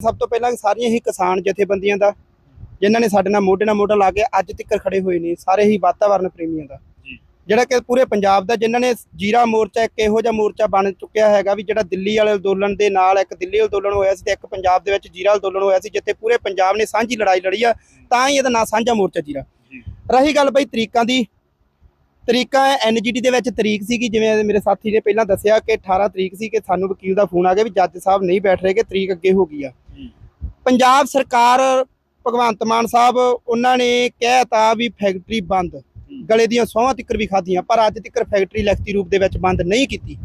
ਸਭ ਤੋਂ ਪਹਿਲਾਂ ਸਾਰੀਆਂ ਹੀ ਕਿਸਾਨ ਜਥੇਬੰਦੀਆਂ ਦਾ ਜਿਨ੍ਹਾਂ ਨੇ ਸਾਡੇ ਨਾਲ ਮੋਢੇ ਨਾਲ ਮੋਢਾ ਲਾ ਕੇ ਅੱਜ ਤੱਕ ਖੜੇ ਹੋਏ ਨੇ ਸਾਰੇ ਹੀ ਵਾਤਾਵਰਣ ਪ੍ਰੇਮੀਆਂ ਦਾ। ਜਿਹੜਾ ਕਿ ਪੂਰੇ ਪੰਜਾਬ ਦਾ ਜਿਨ੍ਹਾਂ ਨੇ ਜੀਰਾ ਮੋਰਚਾ ਇੱਕ ਇਹੋ ਜਿਹਾ ਮੋਰਚਾ ਬਣ ਚੁੱਕਿਆ ਹੈਗਾ ਵੀ ਜਿਹੜਾ ਦਿੱਲੀ ਵਾਲੇ ਅੰਦੋਲਨ ਦੇ ਨਾਲ ਇੱਕ ਦਿੱਲੀ ਅੰਦੋਲਨ ਹੋਇਆ ਸੀ ਤੇ ਇੱਕ ਪੰਜਾਬ ਦੇ ਵਿੱਚ ਜੀਰਾ ਅੰਦੋਲਨ ਹੋਇਆ ਸੀ ਜਿੱਥੇ ਪੂਰੇ ਪੰਜਾਬ ਨੇ ਸਾਂਝੀ ਲੜਾਈ ਲੜੀ ਆ ਤਾਂ ਹੀ ਇਹਦਾ ਨਾਂ ਸਾਂਝਾ ਮੋਰਚਾ ਜੀਰਾ। ਰਹੀ ਗੱਲ ਬਈ ਤਰੀਕਾਂ ਦੀ ਤਰੀਕਾ ਐਨਜੀਟੀ ਦੇ ਵਿੱਚ ਤਰੀਕ ਸੀਗੀ ਜਿਵੇਂ ਮੇਰੇ ਸਾਥੀ ਨੇ ਪਹਿਲਾਂ ਦੱਸਿਆ ਕਿ 18 ਤਰੀਕ ਸੀ ਕਿ ਸਾਨੂੰ ਵਕੀਲ ਦਾ ਫੋਨ ਆ ਗਿਆ ਵੀ ਜੱਜ ਸਾਹਿਬ ਨਹੀਂ ਬੈਠ ਰਹੇ ਕਿ ਤਰੀਕ ਅੱਗੇ ਹੋ ਗਈ ਆ। ਪੰਜਾਬ ਸਰਕਾਰ, ਭਗਵੰਤ ਮਾਨ ਸਾਹਿਬ, ਉਹਨਾਂ ਨੇ ਕਹਿਤਾ ਵੀ ਫੈਕਟਰੀ ਬੰਦ। ਗਲੇ ਦੀਆਂ ਸੌਹਾਂ ਤਿੱਕਰ ਵੀ ਖਾਧੀਆਂ, ਪਰ ਅੱਜ ਤੱਕ ਫੈਕਟਰੀ ਲਿਖਤੀ ਰੂਪ ਦੇ ਵਿੱਚ ਬੰਦ ਨਹੀਂ ਕੀਤੀ।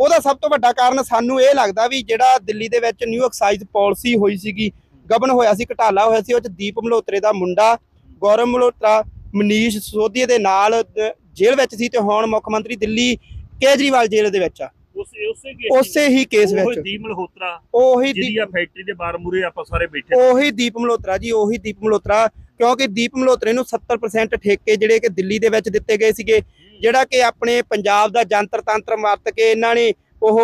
ਉਹਦਾ ਸਭ ਤੋਂ ਵੱਡਾ ਕਾਰਨ ਸਾਨੂੰ ਇਹ ਲੱਗਦਾ ਵੀ ਜਿਹੜਾ ਦਿੱਲੀ ਦੇ ਵਿੱਚ ਨਿਊ ਐਕਸਾਈਜ਼ ਪਾਲਿਸੀ ਹੋਈ ਸੀਗੀ ਗਬਨ ਹੋਇਆ ਸੀ, ਘਟਾਲਾ ਹੋਇਆ ਸੀ, ਉਹ ਚ ਦੀਪ ਮਲਹੋਤਰੇ ਦਾ ਮੁੰਡਾ, ਗੌਰਵ ਮਲਹੋਤਰਾ, ਮਨੀਸ਼ ਸੋਧੀਏ ਦੇ ਨਾਲ ਜੇਲ੍ਹ ਵਿੱਚ ਸੀ ਤੇ ਹੁਣ ਮੁੱਖ ਮੰਤਰੀ ਦਿੱਲੀ ਕੇਜਰੀਵਾਲ ਜੇਲ੍ਹ ਦੇ ਵਿੱਚ ਆ। ਉਸੇ ਉਸੇ ਕੇਸ ਉਸੇ ਹੀ ਕੇਸ ਉਹ ਵਿੱਚ। ਦੀਪ ਮਲਹੋਤਰਾ ਉਹੀ ਜਿਹਦੀ ਦੀਪ ਆ ਫੈਕਟਰੀ ਦੇ ਬਾਹਰ ਮੂਰੇ ਆਪਾਂ ਸਾਰੇ ਬੈਠੇ ਉਹੀ ਦੀਪ ਮਲਹੋਤਰਾ ਜੀ ਉਹੀ ਦੀਪ ਮਲਹੋਤਰਾ ਕਿਉਂਕਿ ਦੀਪ ਮਲਹੋਤਰੇ ਨੂੰ 70% ਠੇਕੇ ਜਿਹੜੇ ਕਿ ਦਿੱਲੀ ਦੇ ਵਿੱਚ ਦਿੱਤੇ ਗਏ ਸੀਗੇ ਜਿਹੜਾ ਕਿ ਆਪਣੇ ਪੰਜਾਬ ਦਾ ਜੰਤਰ ਤੰਤਰ ਵਰਤ ਕੇ ਇਹਨਾਂ ਨੇ ਉਹ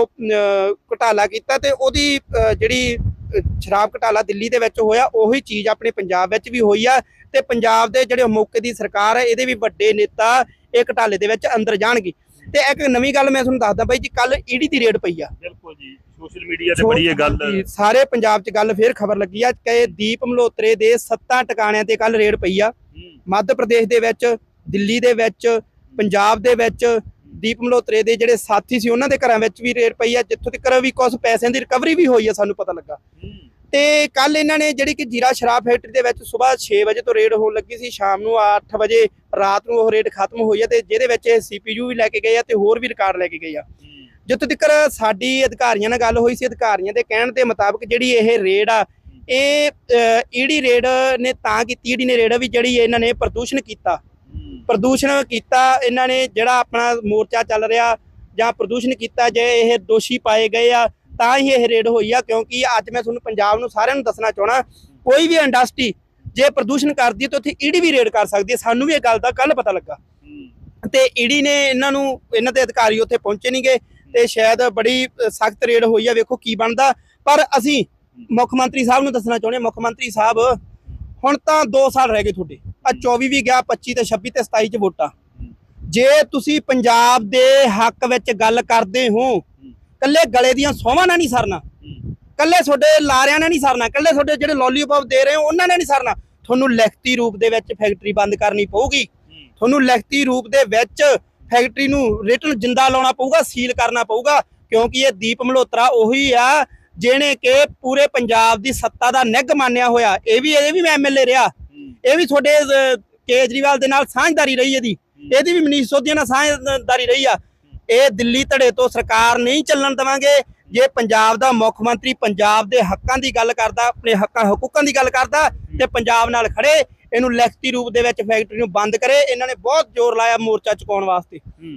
ਘੁਟਾਲਾ ਕੀਤਾ ਤੇ ਉਹਦੀ ਜਿਹੜੀ ਸ਼ਰਾਬ ਘੁਟਾਲਾ ਦਿੱਲੀ ਦੇ ਵਿੱਚ ਹੋਇਆ ਉਹੀ ਚੀਜ਼ ਆਪਣੇ ਪੰਜਾਬ ਵਿੱਚ ਵੀ ਹੋਈ ਆ ਤੇ ਪੰਜਾਬ ਦੇ ਜਿਹੜੇ ਮੌਕੇ ਦੀ ਸਰਕਾਰ ਹੈ ਇਹਦੇ ਵੀ ਵੱਡੇ ਨੇਤਾ ਇਹ ਘਟਾਲੇ ਦੇ ਵਿੱਚ ਅੰਦਰ ਜਾਣਗੇ। ਤੇ ਇੱਕ ਨਵੀਂ ਗੱਲ ਮੈਂ ਤੁਹਾਨੂੰ ਦੱਸਦਾ ਬਾਈ ਜੀ ਕੱਲ ਈਡੀ ਦੀ ਰੇਡ ਪਈ ਆ। ਬਿਲਕੁਲ ਜੀ ਸੋਸ਼ਲ ਮੀਡੀਆ ਤੇ ਬੜੀ ਇਹ ਗੱਲ ਹਾਂਜੀ, ਸਾਰੇ ਪੰਜਾਬ 'ਚ ਗੱਲ ਫੇਰ ਖਬਰ ਲੱਗੀ ਆ ਕਿ ਦੀਪ ਮਲਹੋਤਰੇ ਦੇ ਸੱਤਾਂ ਟਿਕਾਣਿਆਂ ਤੇ ਕੱਲ ਰੇਡ ਪਈ ਆ। ਮੱਧ ਪ੍ਰਦੇਸ਼ ਦੇ ਵਿੱਚ ਦਿੱਲੀ ਦੇ ਵਿੱਚ ਪੰਜਾਬ ਦੇ ਵਿੱਚ ਦੀਪ ਮਲਹੋਤਰੇ ਦੇ ਜਿਹੜੇ ਸਾਥੀ ਸੀ ਉਹਨਾਂ ਦੇ ਘਰਾਂ ਵਿੱਚ ਵੀ ਰੇਡ ਪਈ ਆ ਜਿੱਥੋਂ ਤੱਕ ਵੀ ਕੁਝ ਪੈਸਿਆਂ ਦੀ ਰਿਕਵਰੀ ਵੀ ਹੋਈ ਆ ਸਾਨੂੰ ਪਤਾ ਲੱਗਾ। ਤੇ ਕੱਲ ਇਹਨਾਂ ਨੇ ਜਿਹੜੀ ਕਿ ਜੀਰਾ ਸ਼ਰਾਬ ਫੈਕਟਰੀ ਦੇ ਵਿੱਚ ਸਵੇਰ 6 ਵਜੇ ਤੋਂ ਰੇਡ ਹੋਣ ਲੱਗੀ ਸੀ ਸ਼ਾਮ ਨੂੰ 8 ਵਜੇ ਰਾਤ ਨੂੰ ਉਹ ਰੇਡ ਖਤਮ ਹੋਈ ਆ ਤੇ ਜਿਹਦੇ ਵਿੱਚ ਇਹ ਸੀਪੀਯੂ ਵੀ ਲੈ ਕੇ ਗਏ ਆ ਤੇ ਹੋਰ ਵੀ ਰਿਕਾਰਡ ਲੈ ਕੇ ਗਏ ਆ। ਹੂੰ, ਜਿੱਥੋਂ ਤੱਕ ਸਾਡੀ ਅਧਿਕਾਰੀਆਂ ਨਾਲ ਗੱਲ ਹੋਈ ਸੀ ਅਧਿਕਾਰੀਆਂ ਦੇ ਕਹਿਣ ਦੇ ਮੁਤਾਬਕ ਜਿਹੜੀ ਇਹ ਰੇਡ ਆ ਇਹ ਈਡੀ ਰੇਡ ਨੇ ਤਾਂ ਕੀਤੀ ਈਡੀ ਨੇ ਰੇਡ ਵੀ ਜਿਹੜੀ ਇਹਨਾਂ ਨੇ ਪ੍ਰਦੂਸ਼ਣ ਕੀਤਾ। ਹੂੰ, ਪ੍ਰਦੂਸ਼ਣ ਕੀਤਾ ਇਹਨਾਂ ਨੇ ਜਿਹੜਾ ਆਪਣਾ ਮੋਰਚਾ ਚੱਲ ਰਿਹਾ ਜਾਂ ਪ੍ਰਦੂਸ਼ਣ ਕੀਤਾ ਜੇ ਇਹ ਦੋਸ਼ੀ ਪਾਏ ਗਏ ਆ ਤਾਂ ਹੀ ਇਹ ਰੇਡ ਹੋਈ ਆ ਕਿਉਂਕਿ ਅੱਜ ਮੈਂ ਤੁਹਾਨੂੰ ਪੰਜਾਬ ਨੂੰ ਸਾਰਿਆਂ ਨੂੰ ਦੱਸਣਾ ਚਾਹਣਾ ਕੋਈ ਵੀ ਇੰਡਸਟਰੀ ਜੇ ਪ੍ਰਦੂਸ਼ਣ ਕਰਦੀ ਤਾਂ ਉੱਥੇ ਈਡੀ ਵੀ ਰੇਡ ਕਰ ਸਕਦੀ ਹੈ। ਸਾਨੂੰ ਵੀ ਇਹ ਗੱਲ ਦਾ ਕੱਲ ਪਤਾ ਲੱਗਾ। ਤੇ ਈਡੀ ਨੇ ਇਹਨਾਂ ਨੂੰ ਇਹਨਾਂ ਦੇ ਅਧਿਕਾਰੀ ਉੱਥੇ ਪਹੁੰਚੇ ਨਹੀਂਗੇ ਤੇ ਸ਼ਾਇਦ ਬੜੀ ਸਖਤ ਰੇਡ ਹੋਈ ਆ ਵੇਖੋ ਕੀ ਬਣਦਾ। ਪਰ ਅਸੀਂ ਮੁੱਖ ਮੰਤਰੀ ਸਾਹਿਬ ਨੂੰ ਦੱਸਣਾ ਚਾਹੁੰਦੇ ਹਾਂ। ਮੁੱਖ ਮੰਤਰੀ ਸਾਹਿਬ ਹੁਣ ਤਾਂ 2 ਸਾਲ ਰਹਿ ਗਏ ਤੁਹਾਡੇ। ਆ 24 ਵੀ ਗਿਆ 25 ਤੇ 26 ਤੇ 27 ਚ ਵੋਟਾਂ। ਜੇ ਤੁਸੀਂ ਪੰਜਾਬ ਦੇ ਹੱਕ ਵਿੱਚ ਗੱਲ ਕਰਦੇ ਹੋ ਕੱਲੇ ਗਲੇ ਦੀਆਂ ਸੋਹਾਂ ਨਾਲ ਨਹੀਂ ਸਰਨਾ। ਕੱਲੇ ਤੁਹਾਡੇ ਲਾਰਿਆਂ ਨਾਲ ਨਹੀਂ ਸਰਨਾ ਕੱਲੇ ਤੁਹਾਡੇ ਜਿਹੜੇ ਲੋਲੀਪੌਪ ਦੇ ਰਹੇ ਹੋ ਉਹਨਾਂ ਨੇ ਨਹੀਂ ਸਰਨਾ। ਤੁਹਾਨੂੰ ਲਿਖਤੀ ਰੂਪ ਦੇ ਵਿੱਚ ਫੈਕਟਰੀ ਬੰਦ ਕਰਨੀ ਪਊਗੀ। ਤੁਹਾਨੂੰ ਲਿਖਤੀ ਰੂਪ ਦੇ ਵਿੱਚ ਫੈਕਟਰੀ ਨੂੰ ਰਿਟਨ ਜਿੰਦਾ ਲਾਉਣਾ ਪਊਗਾ ਸੀਲ ਕਰਨਾ ਪਊਗਾ ਕਿਉਂਕਿ ਇਹ ਦੀਪ ਮਲਹੋਤਰਾ ਉਹੀ ਆ ਜਿਹਨੇ ਕਿ ਪੂਰੇ ਪੰਜਾਬ ਦੀ ਸੱਤਾ ਦਾ ਨਿੱਘ ਮੰਨਿਆ ਹੋਇਆ। ਇਹ ਵੀ ਇਹ ਵੀ ਐਮਐਲਏ ਰਿਹਾ। ਇਹ ਵੀ ਤੁਹਾਡੇ ਕੇਜਰੀਵਾਲ ਦੇ ਨਾਲ ਸਾਂਝਦਾਰੀ ਰਹੀ ਇਹਦੀ। ਇਹਦੀ ਵੀ ਮਨੀਸ਼ ਸੋਧੀਆ ਨਾਲ ਸਾਂਝਦਾਰੀ ਰਹੀ ਆ। ਇਹ ਦਿੱਲੀ ਧੜੇ ਤੋਂ ਸਰਕਾਰ ਨਹੀਂ ਚੱਲਣ ਦੇਵਾਂਗੇ। ਜੇ ਪੰਜਾਬ ਦਾ ਮੁੱਖ ਮੰਤਰੀ ਪੰਜਾਬ ਦੇ ਹੱਕਾਂ ਦੀ ਗੱਲ ਕਰਦਾ, ਆਪਣੇ ਹੱਕਾਂ, ਹਕੂਕਾਂ ਦੀ ਗੱਲ ਕਰਦਾ ਤੇ ਪੰਜਾਬ ਨਾਲ ਖੜੇ, ਇਹਨੂੰ ਲਿਖਤੀ ਰੂਪ ਦੇ ਵਿੱਚ ਫੈਕਟਰੀ ਨੂੰ ਬੰਦ ਕਰੇ, ਇਹਨਾਂ ਨੇ ਬਹੁਤ ਜ਼ੋਰ ਲਾਇਆ ਮੋਰਚਾ ਚੁਕਾਉਣ ਵਾਸਤੇ।